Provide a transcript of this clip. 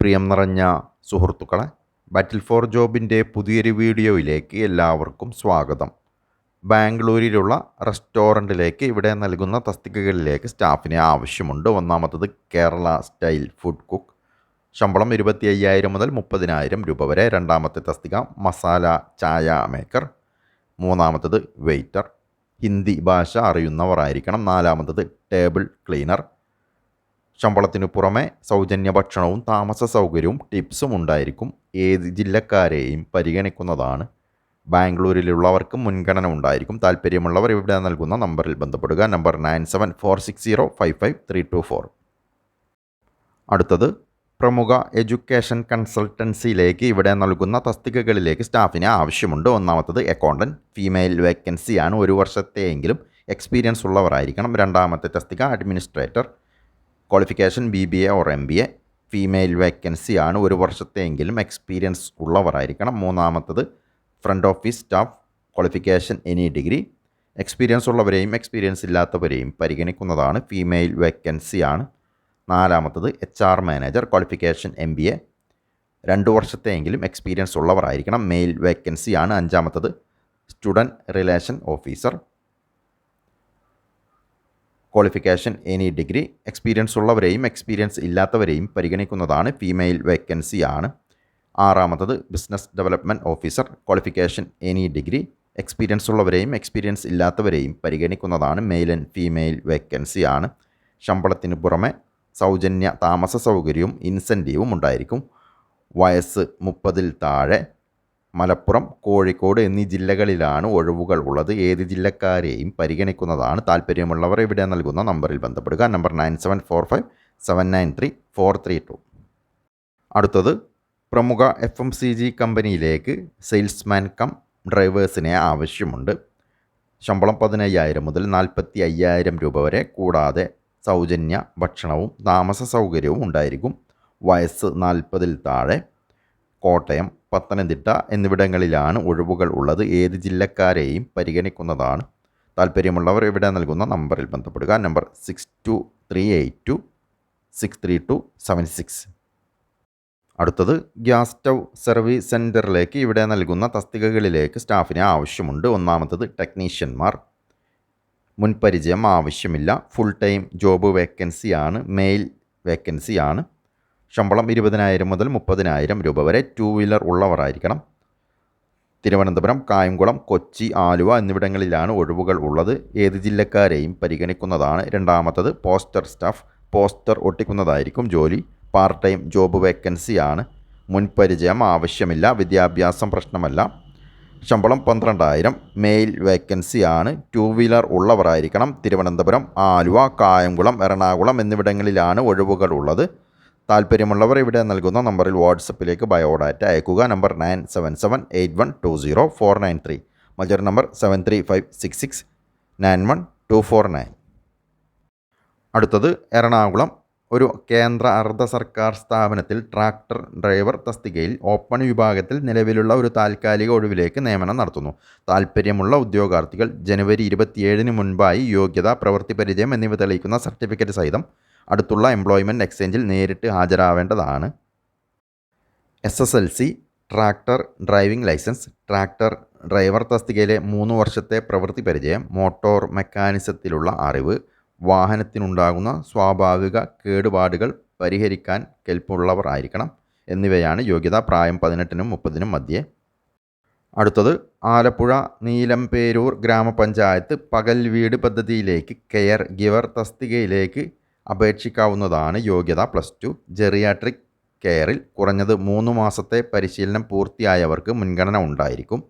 പ്രിയം നിറഞ്ഞ സുഹൃത്തുക്കളെ ബാറ്റിൽ ഫോർ ജോബിന്റെ പുതിയൊരു വീഡിയോയിലേക്ക് എല്ലാവർക്കും സ്വാഗതം. ബാംഗ്ലൂരിലുള്ള റെസ്റ്റോറന്റിലേക്ക് ഇവിടെ നൽകുന്ന തസ്തികകളിലേക്ക് സ്റ്റാഫിനെ ആവശ്യമുണ്ട്. ഒന്നാമത്തത് കേരള സ്റ്റൈൽ ഫുഡ് കുക്ക്. ശമ്പളം ഇരുപത്തി അയ്യായിരം മുതൽ മുപ്പതിനായിരം രൂപ വരെ. രണ്ടാമത്തെ തസ്തിക മസാല ചായ മേക്കർ. മൂന്നാമത്തത് വെയ്റ്റർ. ഹിന്ദി ഭാഷ അറിയുന്നവർ ആയിരിക്കണം നാലാമത്തത് ടേബിൾ ക്ലീനർ. ശമ്പളത്തിനു പുറമെ സൗജന്യ ഭക്ഷണവും താമസ സൗകര്യവും ടിപ്സും ഉണ്ടായിരിക്കും. ഏത് ജില്ലക്കാരെയും പരിഗണിക്കുന്നതാണ്. ബാംഗ്ലൂരിലുള്ളവർക്ക് മുൻഗണന ഉണ്ടായിരിക്കും. താല്പര്യമുള്ളവർ ഇവിടെ നൽകുന്ന നമ്പറിൽ ബന്ധപ്പെടുക. Number nine seven four six zero five five three two four. അടുത്തത് പ്രമുഖ എഡ്യൂക്കേഷൻ കൺസൾട്ടൻസിയിലേക്ക് ഇവിടെ നൽകുന്ന തസ്തികകളിലേക്ക് സ്റ്റാഫിന് ആവശ്യമുണ്ട്. ഒന്നാമത്തത് അക്കൗണ്ടന്റ് ഫീമെയിൽ വേക്കൻസിയാണ് ഒരു വർഷത്തെയെങ്കിലും എക്സ്പീരിയൻസ് ഉള്ളവരായിരിക്കണം. രണ്ടാമത്തെ തസ്തിക administrator. Qualification B B A or M B A female vacancy ആണ് ഒരു വർഷത്തെയെങ്കിലും എക്സ്പീരിയൻസ് ഉള്ളവരായിരിക്കണം. മൂന്നാമത്തത് front office staff qualification any degree experience ഉള്ളവരെയും experience ഇല്ലാത്തവരെയും പരിഗണിക്കുന്നതാണ് ഫീമെയിൽ വേക്കൻസി ആണ്. നാലാമത്തത് H R manager qualification M B A രണ്ട് വർഷത്തെയെങ്കിലും എക്സ്പീരിയൻസ് ഉള്ളവരായിരിക്കണം. മെയിൽ വേക്കൻസി ആണ്. അഞ്ചാമത്തത് student relation officer qualification any degree experience ഉള്ളവരെയും experience ഇല്ലാത്തവരെയും പരിഗണിക്കുന്നതാണ് ഫീമെയിൽ വേക്കൻസിയാണ് ആറാമത്തത് business development officer qualification any degree experience ഉള്ളവരെയും experience ഇല്ലാത്തവരെയും പരിഗണിക്കുന്നതാണ് മെയിൽ ആൻഡ് ഫീമെയിൽ വേക്കൻസിയാണ് ശമ്പളത്തിന് പുറമെ സൗജന്യ താമസ സൗകര്യവും ഇൻസെന്റീവും ഉണ്ടായിരിക്കും. വയസ്സ് മുപ്പതിൽ താഴെ മലപ്പുറം കോഴിക്കോട് എന്നീ ജില്ലകളിലാണ് ഒഴിവുകൾ ഉള്ളത്. ഏത് ജില്ലക്കാരെയും പരിഗണിക്കുന്നതാണ് താല്പര്യമുള്ളവർ ഇവിടെ നൽകുന്ന നമ്പറിൽ ബന്ധപ്പെടുക. Number nine seven four five seven nine three four three two. അടുത്തത് പ്രമുഖ എഫ് എം സി ജി കമ്പനിയിലേക്ക് സെയിൽസ്മാൻ കം ഡ്രൈവേഴ്സിനെ ആവശ്യമുണ്ട്. ശമ്പളം പതിനയ്യായിരം മുതൽ നാൽപ്പത്തി അയ്യായിരം രൂപ വരെ കൂടാതെ സൗജന്യ ഭക്ഷണവും താമസ സൗകര്യവും ഉണ്ടായിരിക്കും. വയസ്സ് നാൽപ്പതിൽ താഴെ കോട്ടയം പത്തനംതിട്ട എന്നിവിടങ്ങളിലാണ് ഒഴിവുകൾ ഉള്ളത്. ഏത് ജില്ലക്കാരെയും പരിഗണിക്കുന്നതാണ്. താല്പര്യമുള്ളവർ ഇവിടെ നൽകുന്ന നമ്പറിൽ ബന്ധപ്പെടുക. Number six two three eight two six three two seven six അടുത്തത് ഗ്യാസ് സ്റ്റൗ സർവീസ് സെന്ററിലേക്ക് ഇവിടെ നൽകുന്ന തസ്തികകളിലേക്ക് സ്റ്റാഫിനെ ആവശ്യമുണ്ട്. ഒന്നാമത്തത് ടെക്നീഷ്യന്മാർ. മുൻപരിചയം ആവശ്യമില്ല. ഫുൾ ടൈം ജോബ് വേക്കൻസിയാണ് മെയിൽ വേക്കൻസിയാണ്. ശമ്പളം ഇരുപതിനായിരം മുതൽ മുപ്പതിനായിരം രൂപ വരെ ടു വീലർ ഉള്ളവരായിരിക്കണം. തിരുവനന്തപുരം കായംകുളം കൊച്ചി ആലുവ എന്നിവിടങ്ങളിലാണ് ഒഴിവുകൾ ഉള്ളത്. ഏത് ജില്ലക്കാരെയും പരിഗണിക്കുന്നതാണ് രണ്ടാമത്തത്. പോസ്റ്റർ സ്റ്റാഫ് പോസ്റ്റർ ഒട്ടിക്കുന്നതായിരിക്കും ജോലി. പാർട്ട് ടൈം ജോബ് വേക്കൻസിയാണ്. മുൻപരിചയം ആവശ്യമില്ല വിദ്യാഭ്യാസം പ്രശ്നമല്ല. ശമ്പളം പന്ത്രണ്ടായിരം മെയിൽ വേക്കൻസിയാണ്. ടു വീലർ ഉള്ളവരായിരിക്കണം. തിരുവനന്തപുരം ആലുവ കായംകുളം എറണാകുളം എന്നിവിടങ്ങളിലാണ് ഒഴിവുകൾ ഉള്ളത്. താല്പര്യമുള്ളവർ ഇവിടെ നൽകുന്ന നമ്പറിൽ വാട്സപ്പിലേക്ക് ബയോഡാറ്റ അയക്കുക. Number nine seven seven eight one two zero four nine three. മറ്റൊരു number seven three five six six nine one two four nine. അടുത്തത് എറണാകുളം. ഒരു കേന്ദ്ര അർദ്ധ സർക്കാർ സ്ഥാപനത്തിൽ ട്രാക്ടർ ഡ്രൈവർ തസ്തികയിൽ ഓപ്പൺ വിഭാഗത്തിൽ നിലവിലുള്ള ഒരു താൽക്കാലിക ഒഴിവിലേക്ക് നിയമനം നടത്തുന്നു. താൽപ്പര്യമുള്ള ഉദ്യോഗാർത്ഥികൾ ജനുവരി ഇരുപത്തിയേഴിന് മുൻപായി യോഗ്യത പ്രവൃത്തി പരിചയം എന്നിവ തെളിയിക്കുന്ന സർട്ടിഫിക്കറ്റ് സഹിതം അടുത്തുള്ള എംപ്ലോയ്മെന്റ് എക്സ്ചേഞ്ചിൽ നേരിട്ട് ഹാജരാവേണ്ടതാണ്. S S L C tractor driving licence tractor driver തസ്തികയിലെ മൂന്ന് വർഷത്തെ പ്രവൃത്തി പരിചയം മോട്ടോർ മെക്കാനിസത്തിലുള്ള അറിവ് വാഹനത്തിനുണ്ടാകുന്ന സ്വാഭാവിക കേടുപാടുകൾ പരിഹരിക്കാൻ കെൽപ്പുള്ളവർ ആയിരിക്കണം എന്നിവയാണ് യോഗ്യത പ്രായം പതിനെട്ടിനും മുപ്പതിനും മധ്യേ. അടുത്തത് ആലപ്പുഴ നീലംപേരൂർ ഗ്രാമപഞ്ചായത്ത് പകൽ വീട് പദ്ധതിയിലേക്ക് കെയർ ഗിവർ തസ്തികയിലേക്ക് അപേക്ഷിക്കാവുന്നതാണ് യോഗ്യത പ്ലസ് ടു. ജെറിയാട്രിക് കെയറിൽ കുറഞ്ഞത് മൂന്ന് മാസത്തെ പരിശീലനം പൂർത്തിയായവർക്ക് മുൻഗണന ഉണ്ടായിരിക്കും.